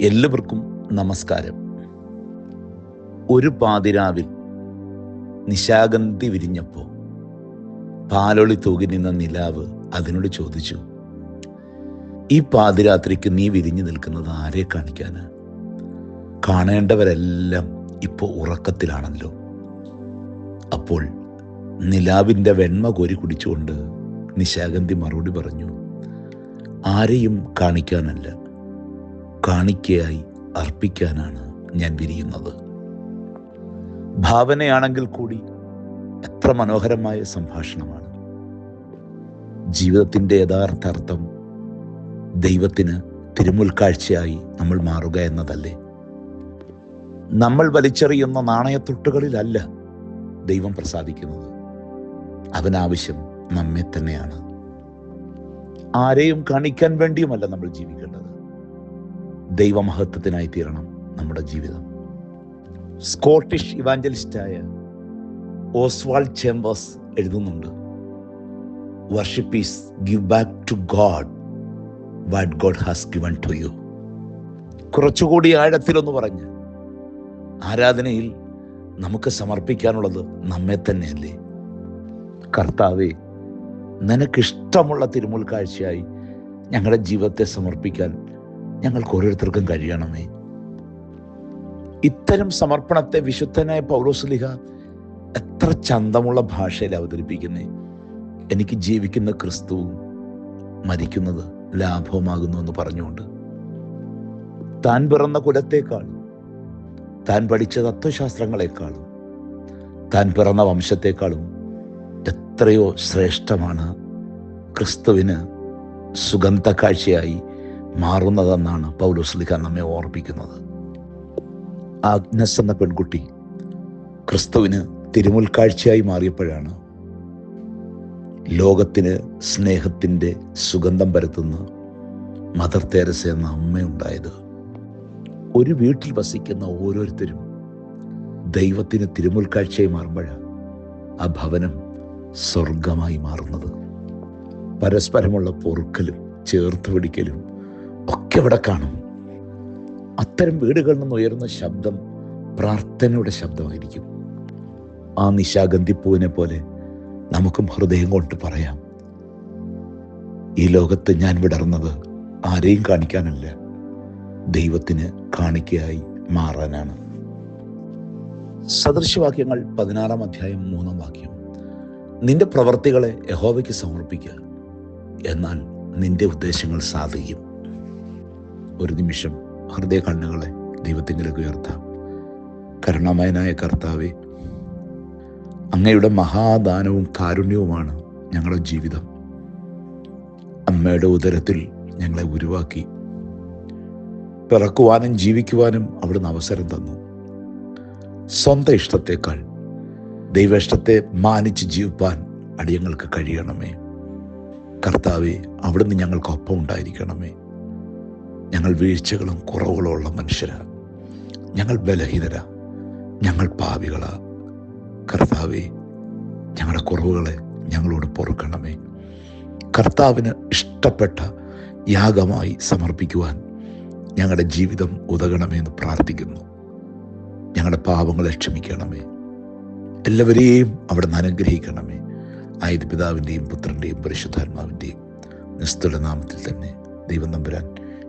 എല്ലാവർക്കും നമസ്കാരം. ഒരു പാതിരാവിൽ നിശാഗന്ധി വിരിഞ്ഞപ്പോൾ പാലൊളി തൂകി നിന്ന നിലാവ് അതിനോട് ചോദിച്ചു ഈ പാതിരാത്രിക്ക് നീ വിരിഞ്ഞു നിൽക്കുന്നത് ആരെ കാണിക്കാന്? കാണേണ്ടവരെല്ലാം ഇപ്പോൾ ഉറക്കത്തിലാണല്ലോ. അപ്പോൾ നിലാവിന്റെ വെണ്മ കോരി കുടിച്ചുകൊണ്ട് നിശാഗന്ധി മറുപടി പറഞ്ഞു ആരെയും കാണിക്കാനല്ല. കാണിക്കയായി അർപ്പിക്കാനാണ് ഞാൻ വിരിയുന്നത്. ഭാവനയാണെങ്കിൽ കൂടി എത്ര മനോഹരമായ സംഭാഷണമാണ്. ജീവിതത്തിന്റെ യഥാർത്ഥ അർത്ഥം ദൈവത്തിന് തിരുമുൽക്കാഴ്ചയായി നമ്മൾ മാറുക എന്നതല്ലേ? നമ്മൾ വലിച്ചെറിയുന്ന നാണയത്തൊട്ടുകളിലല്ല ദൈവം പ്രസാദിക്കുന്നത്. അവനാവശ്യം നമ്മെ തന്നെയാണ്. ആരെയും കാണിക്കാൻ വേണ്ടിയുമല്ല നമ്മൾ ജീവിക്കേണ്ടത്. ദൈവമഹത്വത്തിനായി തീരണം നമ്മുടെ ജീവിതം. സ്കോട്ടിഷ് ഇവാഞ്ചലിസ്റ്റായ ഓസ്വാൾ ചേംബേഴ്സ് എഴുതുന്നുണ്ട് worship is give back to God what God has given to you കുറച്ചുകൂടി ആഴത്തിലൊന്ന് പറഞ്ഞ് ആരാധനയിൽ നമുക്ക് സമർപ്പിക്കാനുള്ളത് നമ്മെ തന്നെയല്ലേ? കർത്താവെ നിനക്കിഷ്ടമുള്ള തിരുമുൽ കാഴ്ചയായി ഞങ്ങളുടെ ജീവിതത്തെ സമർപ്പിക്കാൻ ഞങ്ങൾക്ക് ഓരോരുത്തർക്കും കഴിയണമേ ഇത്തരം സമർപ്പണത്തെ വിശുദ്ധനായ പൗലോസ്ലിഹ എത്ര ചന്തമുള്ള ഭാഷയിൽ അവതരിപ്പിക്കുന്നേ. എനിക്ക് ജീവിക്കുന്ന ക്രിസ്തു മരിക്കുന്നത് ലാഭവുമാകുന്നു എന്ന് പറഞ്ഞുകൊണ്ട്. താൻ പിറന്ന കുലത്തേക്കാൾ താൻ പഠിച്ച തത്വശാസ്ത്രങ്ങളെക്കാളും താൻ പിറന്ന വംശത്തെക്കാളും എത്രയോ ശ്രേഷ്ഠമാണ് ക്രിസ്തുവിന് സുഗന്ധ കാഴ്ചയായി മാറുന്നതെന്നാണ് പൗലോസ്ലിഖ നമ്മെ ഓർപ്പിക്കുന്നത്. ആഗ്നസ് എന്ന പെൺകുട്ടി ക്രിസ്തുവിന് തിരുമുൽക്കാഴ്ചയായി മാറിയപ്പോഴാണ് ലോകത്തിന് സ്നേഹത്തിന്റെ സുഗന്ധം പരത്തുന്ന മദർ തേരസ എന്ന അമ്മയുണ്ടായത്. ഒരു വീട്ടിൽ വസിക്കുന്ന ഓരോരുത്തരും ദൈവത്തിന് തിരുമുൽക്കാഴ്ചയായി മാറുമ്പോഴാണ് ആ ഭവനം സ്വർഗമായി മാറുന്നത്. പരസ്പരമുള്ള പൊറുക്കലും ചേർത്ത് പിടിക്കലും ഇവിടെ കാണും? അത്തരം വീടുകളിൽ നിന്ന് ഉയരുന്ന ശബ്ദം പ്രാർത്ഥനയുടെ ശബ്ദമായിരിക്കും. ആ നിശാഗന്ധിപ്പൂവിനെ പോലെ നമുക്കും ഹൃദയം കൊണ്ട് പറയാം. ഈ ലോകത്ത് ഞാൻ വിടർന്നത് ആരെയും കാണിക്കാനല്ല. ദൈവത്തിന് കാണിക്കയായി മാറാനാണ്. സദൃശവാക്യങ്ങൾ പതിനാറാം അധ്യായം മൂന്നാം വാക്യം. നിന്റെ പ്രവർത്തികളെ യഹോവയ്ക്ക് സമർപ്പിക്കുക. എന്നാൽ നിന്റെ ഉദ്ദേശങ്ങൾ സാധിക്കും ഒരു നിമിഷം ഹൃദയ കണ്ണുകളെ ദൈവത്തിങ്കിലേക്ക് ഉയർത്താം. കരുണാമയനായ കർത്താവെ അങ്ങയുടെ മഹാദാനവും കാരുണ്യവുമാണ് ഞങ്ങളുടെ ജീവിതം. അമ്മയുടെ ഉദരത്തിൽ ഞങ്ങളെ ഉരുവാക്കി പിറക്കുവാനും ജീവിക്കുവാനും അവിടുന്ന് അവസരം തന്നു. സ്വന്തം ഇഷ്ടത്തേക്കാൾ ദൈവ ഇഷ്ടത്തെ മാനിച്ച് ജീവിപ്പാൻ അടിയങ്ങൾക്ക് കഴിയണമേ. കർത്താവെ അവിടുന്ന് ഞങ്ങൾക്കൊപ്പം ഉണ്ടായിരിക്കണമേ ഞങ്ങൾ വീഴ്ചകളും കുറവുകളും ഉള്ള മനുഷ്യരാ. ഞങ്ങൾ ബലഹീനരാ. ഞങ്ങൾ പാവികളാ കർത്താവെ ഞങ്ങളുടെ കുറവുകളെ ഞങ്ങളോട് പൊറുക്കണമേ. കർത്താവിന് ഇഷ്ടപ്പെട്ട യാഗമായി സമർപ്പിക്കുവാൻ ഞങ്ങളുടെ ജീവിതം ഉതകണമെന്ന് പ്രാർത്ഥിക്കുന്നു. ഞങ്ങളുടെ പാപങ്ങളെ ക്ഷമിക്കണമേ. എല്ലാവരെയും അവിടെ നിന്ന് അനുഗ്രഹിക്കണമേ. ആയത് പിതാവിന്റെയും പുത്രന്റെയും പരിശുദ്ധാത്മാവിന്റെയും നിസ്തുല നാമത്തിൽ തന്നെ ദൈവം നമ്പുരാൻ